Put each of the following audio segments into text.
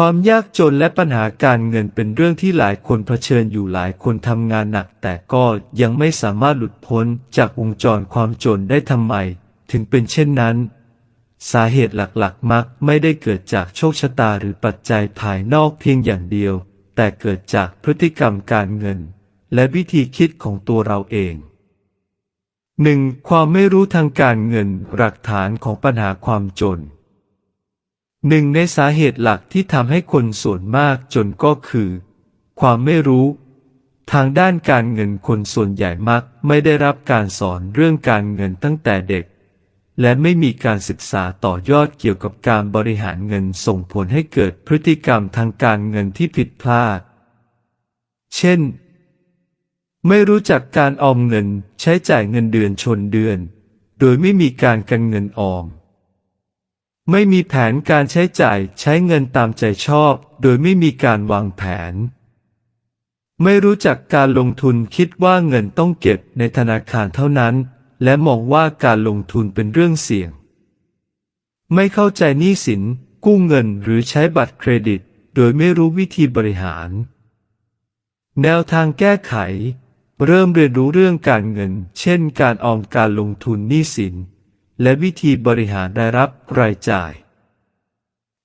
ความยากจนและปัญหาการเงินเป็นเรื่องที่หลายคนเผชิญอยู่หลายคนทำงานหนัก แต่ก็ยังไม่สามารถหลุดพ้นจากวงจรความจนได้ทำไม ถึงเป็นเช่นนั้น สาเหตุหลักๆ มักไม่ได้เกิดจากโชคชะตาหรือปัจจัยภายนอกเพียงอย่างเดียว แต่เกิดจากพฤติกรรมการเงิน และวิธีคิดของตัวเราเอง 1. ความไม่รู้ทางการเงินหลักฐานของปัญหาความจน หนึ่งในสาเหตุหลักที่ทำให้คนส่วนมากจนก็คือ ความไม่รู้ ทางด้านการเงินคนส่วนใหญ่มักไม่ได้รับการสอนเรื่องการเงินตั้งแต่เด็ก และไม่มีการศึกษาต่อยอดเกี่ยวกับการบริหารเงินส่งผลให้เกิดพฤติกรรมทางการเงินที่ผิดพลาด เช่น ไม่รู้จักการออมเงินใช้จ่ายเงินเดือนชนเดือน โดยไม่มีการกันเงินออม ไม่มีแผนการใช้จ่ายใช้เงินตามใจชอบ โดยไม่มีการวางแผน ไม่รู้จักการลงทุนคิดว่าเงินต้องเก็บในธนาคารเท่านั้น และมองว่าการลงทุนเป็นเรื่องเสี่ยง ไม่เข้าใจหนี้สิน กู้เงินหรือใช้บัตรเครดิต โดยไม่รู้วิธีบริหาร แนวทางแก้ไข เริ่มเรียนรู้เรื่องการเงิน เช่น การออมการลงทุนหนี้สิน และวิธีบริหารได้รับรายจ่าย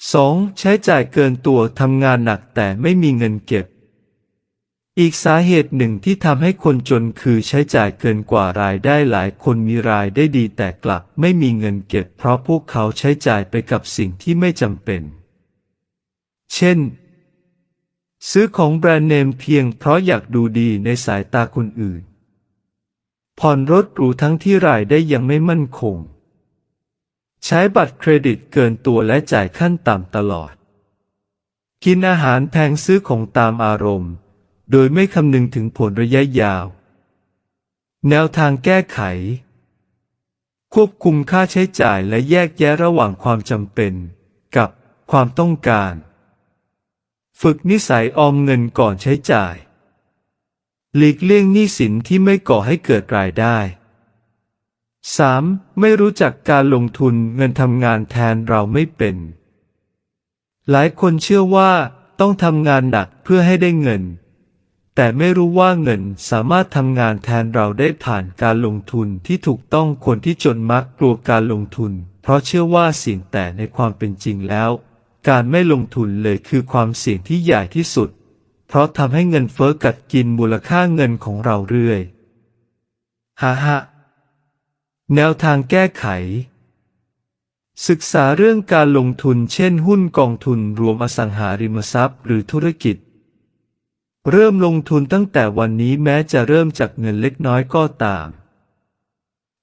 2. ใช้จ่ายเกินตัวทำงานหนักแต่ไม่มีเงินเก็บ อีกสาเหตุหนึ่งที่ทำให้คนจนคือใช้จ่ายเกินกว่ารายได้หลายคนมีรายได้ดีแต่กลับไม่มีเงินเก็บ เพราะพวกเขาใช้จ่ายไปกับสิ่งที่ไม่จำเป็น เช่น ซื้อของแบรนด์เนมเพียงเพราะอยากดูดีในสายตาคนอื่น ผ่อนรถหรูทั้งที่รายได้ยังไม่มั่นคง ใช้บัตรเครดิตเกินตัวและจ่ายขั้นต่ำตลอด กินอาหารแพงซื้อของตามอารมณ์ โดยไม่คำนึงถึงผลระยะยาว แนวทางแก้ไข ควบคุมค่าใช้จ่ายและแยกแยะระหว่างความจำเป็น กับความต้องการ ฝึกนิสัยออมเงินก่อนใช้จ่าย หลีกเลี่ยงหนี้สินที่ไม่ก่อให้เกิดรายได้ 3. ไม่รู้จักการลงทุนเงินทำงานแทนเราไม่เป็น หลายคนเชื่อว่าต้องทำงานหนักเพื่อให้ได้เงิน แต่ไม่รู้ว่าเงินสามารถทำงานแทนเราได้ผ่านการลงทุนที่ถูกต้องคนที่จนมักกลัวการลงทุน เพราะเชื่อว่าเสี่ยงแต่ในความเป็นจริงแล้ว การไม่ลงทุนเลยคือความเสี่ยงที่ใหญ่ที่สุด เพราะทำให้เงินเฟ้อกัดกินมูลค่าเงินของเราเรื่อยฮ่าฮ่า แนวทางแก้ไข ศึกษาเรื่องการลงทุนเช่นหุ้นกองทุนรวมอสังหาริมทรัพย์ หรือธุรกิจ เริ่มลงทุนตั้งแต่วันนี้แม้จะเริ่มจากเงินเล็กน้อยก็ตาม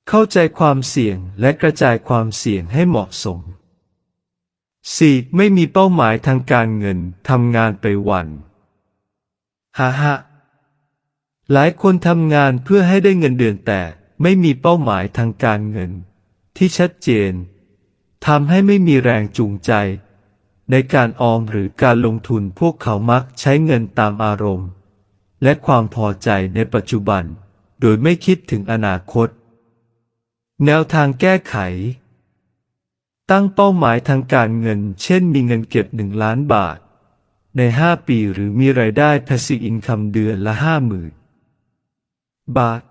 เข้าใจความเสี่ยงและกระจายความเสี่ยงให้เหมาะสม 4. ไม่มีเป้าหมายทางการเงินทำงานไปวันฮ่าฮ่าหลายคนทำงานเพื่อให้ได้เงินเดือนแต่ ไม่มีเป้าหมายทางการเงิน ที่ชัดเจนทำให้ไม่มีแรงจูงใจ ในการออมหรือการลงทุนพวกเขามักใช้เงินตามอารมณ์ และความพอใจในปัจจุบัน โดยไม่คิดถึงอนาคต แนวทางแก้ไข ตั้งเป้าหมายทางการเงิน เช่นมีเงินเก็บหนึ่งล้านบาท ในห้าปีหรือมีรายได้ passive income เดือนละห้าหมื่นบาท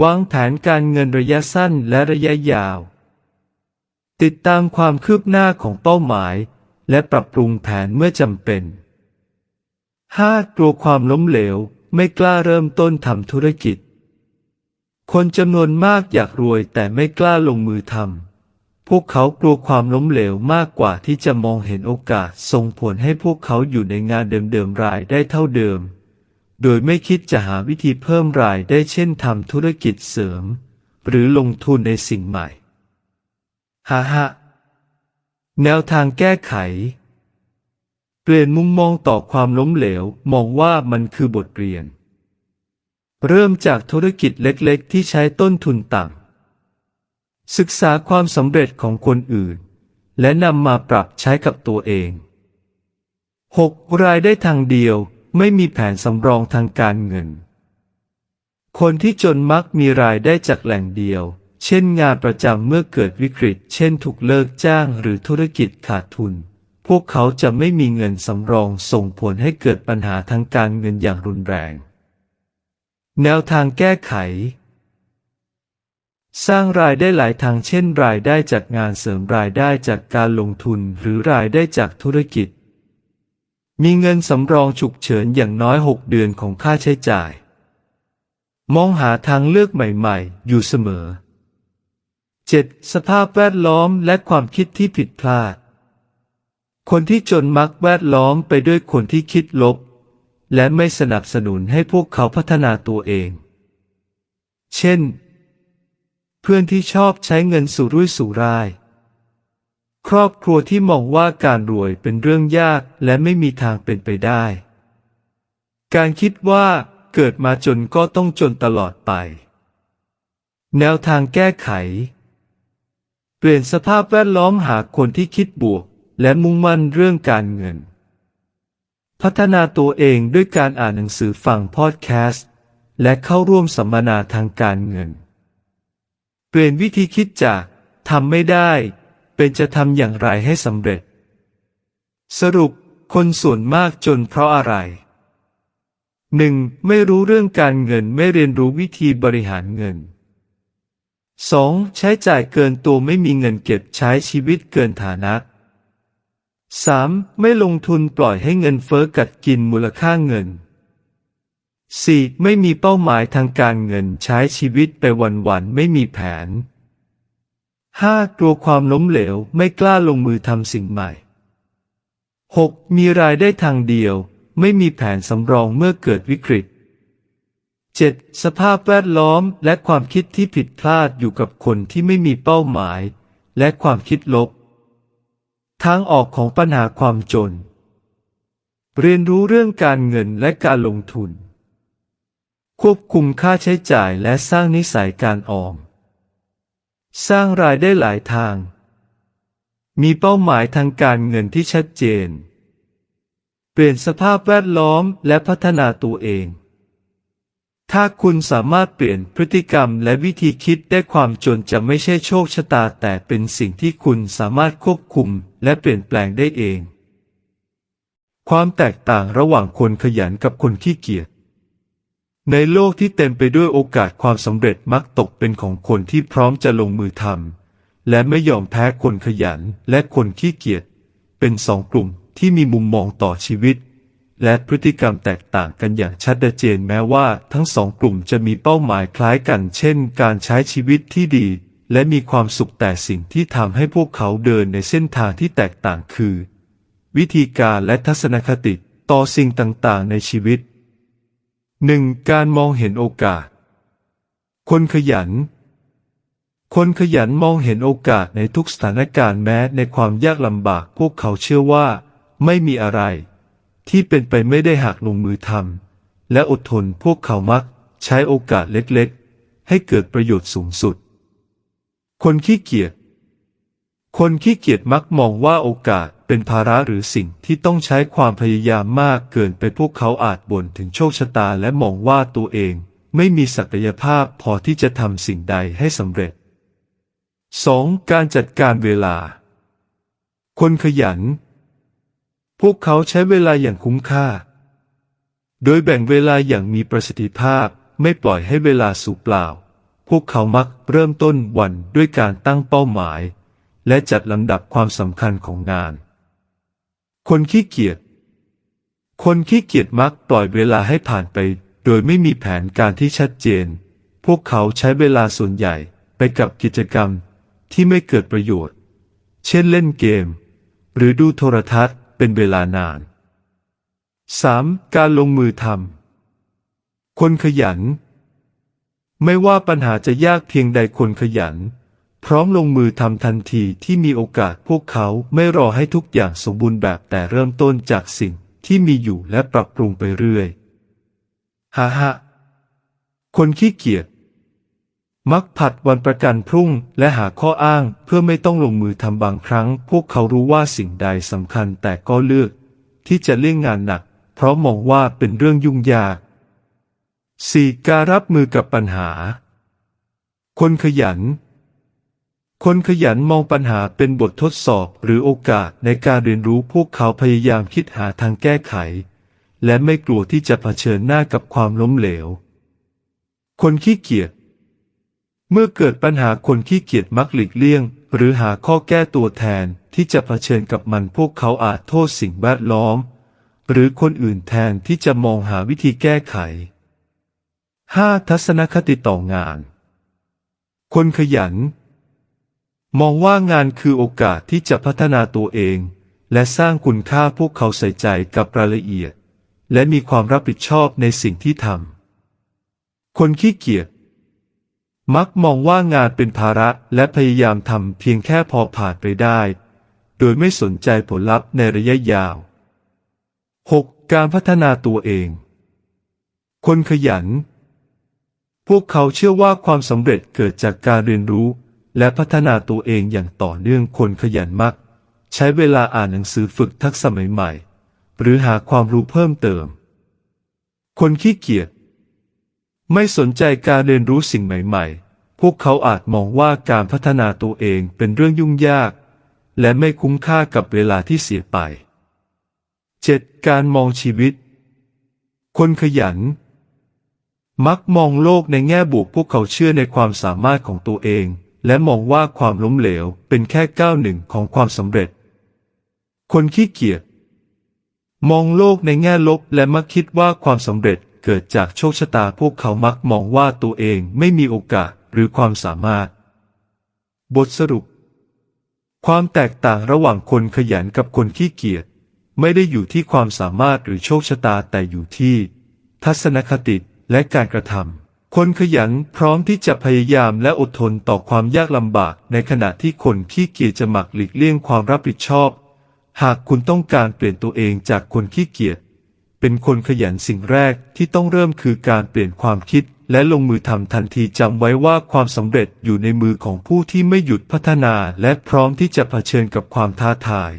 วางแผนการเงินระยะสั้นและระยะยาว ติดตามความคืบหน้าของเป้าหมาย และปรับปรุงแผนเมื่อจำเป็น 5. กลัวความล้มเหลว ไม่กล้าเริ่มต้นทำธุรกิจ คนจำนวนมากอยากรวยแต่ไม่กล้าลงมือทำ พวกเขากลัวความล้มเหลวมากกว่าที่จะมองเห็นโอกาสส่งผลให้พวกเขาอยู่ในงานเดิมๆรายได้เท่าเดิม โดยไม่คิดจะหาวิธีเพิ่มรายได้เช่นทำธุรกิจเสริม หรือลงทุนในสิ่งใหม่ฮ่าฮ่าแนวทางแก้ไข เปลี่ยนมุมมองต่อความล้มเหลว มองว่ามันคือบทเรียน เริ่มจากธุรกิจเล็กๆ ที่ใช้ต้นทุนต่ำศึกษาความสำเร็จของคนอื่น และนำมาปรับใช้กับตัวเอง 6. รายได้ทางเดียว ไม่มีแผนสำรองทางการเงิน คนที่จนมักมีรายได้จากแหล่งเดียว เช่นงานประจำเมื่อเกิดวิกฤต เช่นถูกเลิกจ้างหรือธุรกิจขาดทุน พวกเขาจะไม่มีเงินสำรองส่งผลให้เกิดปัญหาทางการเงินอย่างรุนแรง แนวทางแก้ไข สร้างรายได้หลายทางเช่น รายได้จากงานเสริมรายได้จากการลงทุนหรือรายได้จากธุรกิจ มีเงินสำรองฉุกเฉินอย่างน้อย 6 เดือนของค่าใช้จ่าย มองหาทางเลือกใหม่ๆ อยู่เสมอ 7. สภาพแวดล้อมและความคิดที่ผิดพลาด คนที่จนมักแวดล้อมไปด้วยคนที่คิดลบ และไม่สนับสนุนให้พวกเขาพัฒนาตัวเอง เช่น เพื่อนที่ชอบใช้เงินสุรุ่ยสุร่าย ครอบครัวที่มองว่าการรวยเป็นเรื่องยากและไม่มีทางเป็นไปได้ การคิดว่าเกิดมาจนก็ต้องจนตลอดไป แนวทางแก้ไข เปลี่ยนสภาพแวดล้อมหาคนที่คิดบวก และมุ่งมั่นเรื่องการเงิน พัฒนาตัวเองด้วยการอ่านหนังสือฟังพอดแคสต์ และเข้าร่วมสัมมนาทางการเงิน เปลี่ยนวิธีคิดจากทำไม่ได้ เป็นจะทำอย่างไรให้สำเร็จ สรุป คนส่วนมากจนเพราะอะไรหนึ่งไม่รู้เรื่องการเงินไม่เรียนรู้วิธีบริหารเงิน 2. ใช้จ่ายเกินตัวไม่มีเงินเก็บใช้ชีวิตเกินฐานะ 3. ไม่ลงทุนปล่อยให้เงินเฟ้อกัดกินมูลค่าเงิน 4. ไม่มีเป้าหมายทางการเงินใช้ชีวิตไปวันๆไม่มีแผน 5. กลัวความล้มเหลวไม่กล้าลงมือทำสิ่งใหม่ 6. มีรายได้ทางเดียว ไม่มีแผนสำรองเมื่อเกิดวิกฤต 7. สภาพแวดล้อมและความคิดที่ผิดพลาดอยู่กับคนที่ไม่มีเป้าหมาย และความคิดลบ ทางออกของปัญหาความจน เรียนรู้เรื่องการเงินและการลงทุน ควบคุมค่าใช้จ่ายและสร้างนิสัยการออม สร้างรายได้หลายทาง มีเป้าหมายทางการเงินที่ชัดเจน เปลี่ยนสภาพแวดล้อมและพัฒนาตัวเอง ถ้าคุณสามารถเปลี่ยนพฤติกรรมและวิธีคิดได้ความจนจะไม่ใช่โชคชะตาแต่เป็นสิ่งที่คุณสามารถควบคุมและเปลี่ยนแปลงได้เอง ความแตกต่างระหว่างคนขยันกับคนขี้เกียจ ในโลกที่เต็มไปด้วยโอกาสความสำเร็จมักตกเป็นของคนที่พร้อมจะลงมือทำและไม่ยอมแพ้คนขยันและคนขี้เกียจเป็นสองกลุ่มที่มีมุมมองต่อชีวิต และพฤติกรรมแตกต่างกันอย่างชัดเจนแม้ว่าทั้งสองกลุ่มจะมีเป้าหมายคล้ายกัน เช่น การใช้ชีวิตที่ดี และมีความสุขแต่สิ่งที่ทำให้พวกเขาเดินในเส้นทางที่แตกต่างคือ วิธีการและทัศนคติต่อสิ่งต่างๆ ในชีวิต 1. การมองเห็นโอกาส คนขยัน คนขยันมองเห็นโอกาสในทุกสถานการณ์แม้ในความยากลำบาก พวกเขาเชื่อว่า ไม่มีอะไร ที่เป็นไปไม่ได้หากลงมือทำและอดทนพวกเขามัก ใช้โอกาสเล็กๆ ให้เกิดประโยชน์สูงสุด คนขี้เกียจ คนขี้เกียจมักมองว่าโอกาสเป็นภาระหรือสิ่งที่ต้องใช้ความพยายามมากเกินไปพวกเขาอาจบ่นถึงโชคชะตาและมองว่าตัวเอง ไม่มีศักยภาพพอที่จะทำสิ่งใดให้สำเร็จ 2. การจัดการเวลา คนขยัน พวกเขาใช้เวลาอย่างคุ้มค่า โดยแบ่งเวลาอย่างมีประสิทธิภาพไม่ปล่อยให้เวลาสูญเปล่า พวกเขามักเริ่มต้นวันด้วยการตั้งเป้าหมาย และจัดลำดับความสำคัญของงาน คนขี้เกียจ คนขี้เกียจมักปล่อยเวลาให้ผ่านไป โดยไม่มีแผนการที่ชัดเจน พวกเขาใช้เวลาส่วนใหญ่ไปกับกิจกรรมที่ไม่เกิดประโยชน์ เช่นเล่นเกม หรือดูโทรทัศน์เป็นเวลานาน 3. การลงมือทำ คนขยัน ไม่ว่าปัญหาจะยากเพียงใดคนขยัน พร้อมลงมือทำทันทีที่มีโอกาสพวกเขาไม่รอให้ทุกอย่างสมบูรณ์แบบแต่เริ่มต้นจากสิ่งที่มีอยู่และปรับปรุงไปเรื่อยฮ่าฮ่าคนขี้เกียจมักผัดวันประกันพรุ่งและหาข้ออ้างเพื่อไม่ต้องลงมือทำบางครั้ง พวกเขารู้ว่าสิ่งใดสำคัญแต่ก็เลือก ที่จะเลี่ยงงานหนัก เพราะมองว่าเป็นเรื่องยุ่งยาก 4. การรับมือกับปัญหา คนขยัน คนขยันมองปัญหาเป็นบททดสอบหรือโอกาสในการเรียนรู้พวกเขาพยายามคิดหาทางแก้ไข และไม่กลัวที่จะเผชิญหน้ากับความล้มเหลว คนขี้เกียจเมื่อเกิดปัญหาคนขี้เกียจมักหลีกเลี่ยง หรือหาข้อแก้ตัวแทนที่จะเผชิญกับมันพวกเขาอาจโทษสิ่งแวดล้อม หรือคนอื่นแทนที่จะมองหาวิธีแก้ไข 5. ทัศนคติต่องาน คนขยัน มองว่างานคือโอกาสที่จะพัฒนาตัวเอง และสร้างคุณค่าพวกเขาใส่ใจกับรายละเอียด และมีความรับผิดชอบในสิ่งที่ทำคนขี้เกียจมักมองว่างานเป็นภาระและพยายามทำเพียงแค่พอผ่านไปได้ โดยไม่สนใจผลลัพธ์ในระยะยาว 6. การพัฒนาตัวเอง คนขยัน พวกเขาเชื่อว่าความสำเร็จเกิดจากการเรียนรู้ และพัฒนาตัวเองอย่างต่อเนื่องคนขยันมัก ใช้เวลาอ่านหนังสือฝึกทักษะใหม่ๆ หรือหาความรู้เพิ่มเติม คนขี้เกียจไม่สนใจการเรียนรู้สิ่งใหม่ๆ พวกเขาอาจมองว่าการพัฒนาตัวเองเป็นเรื่องยุ่งยาก และไม่คุ้มค่ากับเวลาที่เสียไป 7. การมองชีวิต คนขยัน มักมองโลกในแง่บวกพวกเขาเชื่อในความสามารถของตัวเอง และมองว่าความล้มเหลวเป็นแค่ก้าวหนึ่งของความสำเร็จ คนขี้เกียจมองโลกในแง่ลบและมักคิดว่าความสำเร็จเกิดจากโชคชะตาพวกเขามักมองว่าตัวเองไม่มีโอกาสหรือความสามารถ บทสรุป ความแตกต่างระหว่างคนขยันกับคนขี้เกียจไม่ได้อยู่ที่ความสามารถหรือโชคชะตาแต่อยู่ที่ ทัศนคติและการกระทำ คนขยันพร้อมที่จะพยายามและอดทนต่อความยากลำบาก ในขณะที่คนขี้เกียจจะหมักหลีกเลี่ยงความรับผิดชอบ หากคุณต้องการเปลี่ยนตัวเองจากคนขี้เกียจเป็นคนขยันสิ่งแรกที่ต้องเริ่มคือการเปลี่ยนความคิด และลงมือทำทันทีจำไว้ว่าความสำเร็จอยู่ในมือของผู้ที่ไม่หยุดพัฒนา และพร้อมที่จะเผชิญกับความท้าทาย